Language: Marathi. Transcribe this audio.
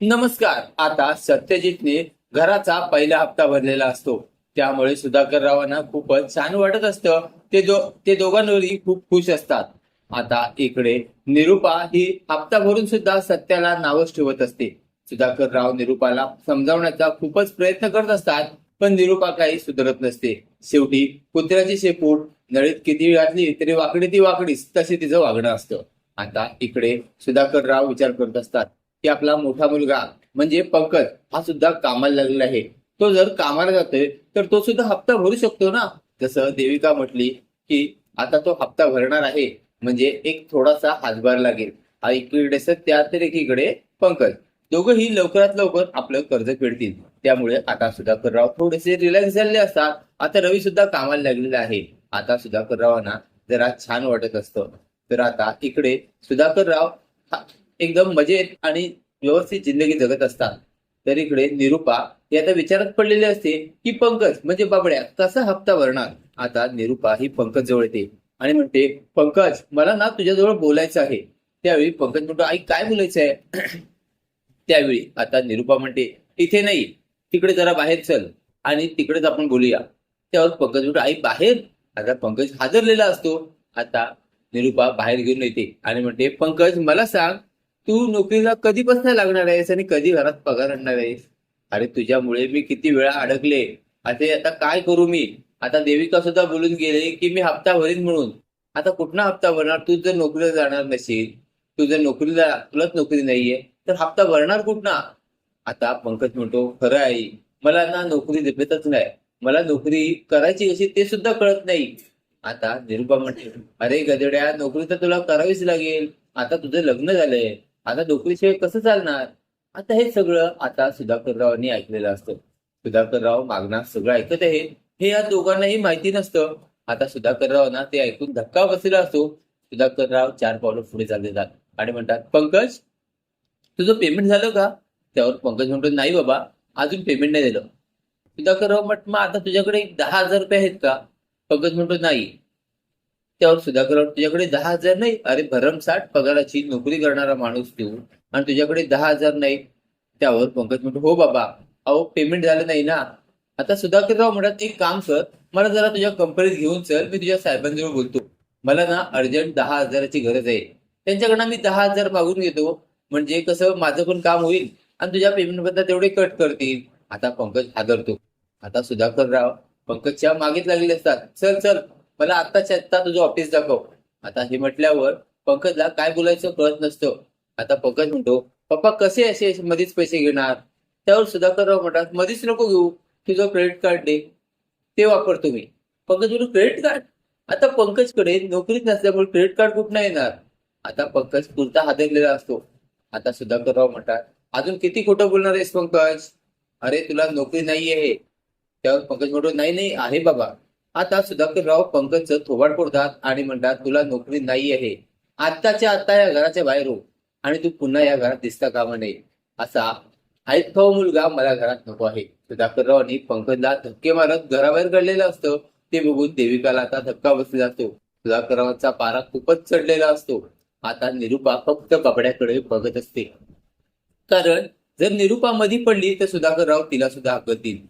नमस्कार. आता सत्यजितने घराचा पहिला हप्ता भरलेला असतो. त्यामुळे सुधाकर रावांना खूपच छान वाटत असतं. ते दो ते दोघांवरही खूप खुश असतात. आता इकडे निरुपा ही हप्ता भरून सुद्धा सत्याला नावच ठेवत असते. सुधाकर राव निरुपाला समजावण्याचा खूपच प्रयत्न करत असतात पण निरुपा काही सुधरत नसते. शेवटी कुत्र्याची शेपूट नळीत किती घातली तरी वाकडी ती वाकडीच तसे तिचं वागणं असतं. आता इकडे सुधाकर राव विचार करत असतात. की आपला मोठा मुलगा म्हणजे पंकज हा सुद्धा कामाला लागलेला आहे. तो जर कामाला जातोय तर तो सुद्धा हप्ता भरू शकतो ना? जसं देविका म्हटली की आता तो हप्ता भरणार आहे म्हणजे एक थोडासा हातभार लागेल. हा इकडे सत्या तर एकीकडे पंकज. दोघंही लवकरात लवकर आपलं कर्ज फेडतील. त्यामुळे आता सुधाकरराव थोडेसे रिलॅक्स झालेले असतात. आता रवी सुद्धा कामाला लागलेला आहे. आता सुधाकररावांना जरा छान वाटत असतं. तर आता इकडे सुधाकरराव हा एकदम मजेत आणि व्यवस्थित जिंदगी जगत असतात. तर इकडे निरुपा ही आता विचारात पडलेली असते की पंकज म्हणजे बाबड्या कसा हप्ता भरणार? आता निरुपा ही पंकज जवळ येते आणि म्हणते पंकज मला ना तुझ्याजवळ बोलायचं आहे. त्यावेळी पंकज म्हणतो आई काय बोलायचं आहे त्यावेळी आता निरुपा म्हणते इथे नाही तिकडे जरा बाहेर चल आणि तिकडेच आपण बोलूया. त्यावर पंकज म्हणतो आई बाहेर? आता पंकज हादरलेला असतो. आता निरुपा बाहेर घेऊन येते आणि म्हणते पंकज मला सांग तू नोकरीला कधीपासून लागणार आहेस आणि कधी घरात पगार आणणार आहेस? अरे तुझ्यामुळे मी किती वेळा अडकले. असे आता काय करू मी? आता देविका सुद्धा बोलून गेले की मी हप्ता भरीन म्हणून. आता कुठला हप्ता भरणार? तू जर नोकरीला जाणार नसेल तू जर नोकरीला तुलाच नोकरी नाहीये तर हप्ता भरणार कुठना? आता पंकज म्हणतो खरं आहे मला ना नोकरी भेटतच नाही. मला नोकरी करायची अशी ते सुद्धा कळत नाही. आता निरुपा म्हणते अरे गदड्या नोकरी तर तुला करावीच लागेल. आता तुझं लग्न झालंय. आता नोकरीशिवाय कसं चालणार? आता हे सगळं आता सुधाकररावांनी ऐकलेलं असतं. सुधाकरराव मागणार सगळं ऐकत आहे हे या दोघांनाही माहिती नसतं. आता सुधाकररावांना ते ऐकून धक्का बसलेला असतो. सुधाकरराव चार पावलं पुढे चालले जातात. आणि म्हणतात पंकज तुझं पेमेंट झालं का? त्यावर पंकज म्हणतो नाही बाबा अजून पेमेंट नाही दिलं. सुधाकरराव म्हट मग आता तुझ्याकडे दहा हजार रुपये आहेत का? पंकज म्हणतो नाही. त्यावर सुधाकर तुझ्याकडे दहा हजार नाही. अरे भरमसाठ पगाराची नोकरी करणारा माणूस देऊ आणि तुझ्याकडे दहा हजार नाही त्यावर पंकज म्हणतो हो बाबा अहो पेमेंट झालं नाही ना. आता सुधाकरराव म्हणतात एक काम कर मला जरा तुझ्या कंपनीत घेऊन चल मी तुझ्या साहेबांजवळ बोलतो. मला ना अर्जंट दहा हजाराची गरज आहे. त्यांच्याकडनं मी दहा हजार मागून घेतो. म्हणजे कसं माझं पण काम होईल आणि तुझ्या पेमेंटबद्दल तेवढे कट करतील. आता पंकज हादरतो. आता सुधाकरराव पंकजच्या मागेच लागलेले असतात. चल चल मला आत्ताच्या आत्ता तुझं ऑफिस दाखव. आता हे म्हटल्यावर पंकजला काय बोलायचं कळत नसतं. आता पंकज म्हणतो पप्पा कसे असे मध्येच पैसे घेणार? त्यावर सुधाकरराव म्हणतात मध्येच नको घेऊ. तुझं क्रेडिट कार्ड दे. ते वापरतो मी. पंकज म्हणतो क्रेडिट कार्ड आता पंकजकडे नोकरीच नसल्यामुळे क्रेडिट कार्ड कुठं येणार? आता पंकज पुरता हादरलेला असतो. आता सुधाकरराव म्हणतात अजून किती खोटं बोलणार आहेस पंकज? अरे तुला नोकरी नाही आहे त्यावर पंकज म्हणतो नाही नाही आहे बाबा. आता सुधाकरराव पंकज पंकजचं थोबाड फोडतात आणि म्हणतात तुला नोकरी नाही आहे. आत्ताच्या आत्ता या घराच्या बाहेर हो. आणि तू पुन्हा या घरात दिसता कामा नये. असा ऐकव मुलगा मला घरात नको आहे. सुधाकररावांनी पंकजला धक्के मारत घराबाहेर घडलेलं असतं. ते बघून देविकाला आता धक्का बसला असतो सुधाकररावांचा पारा खूपच चढलेला असतो. आता निरुपा फक्त कपड्याकडे बघत असते. कारण जर निरुपा मधी पडली तर सुधाकरराव तिला सुद्धा हकतील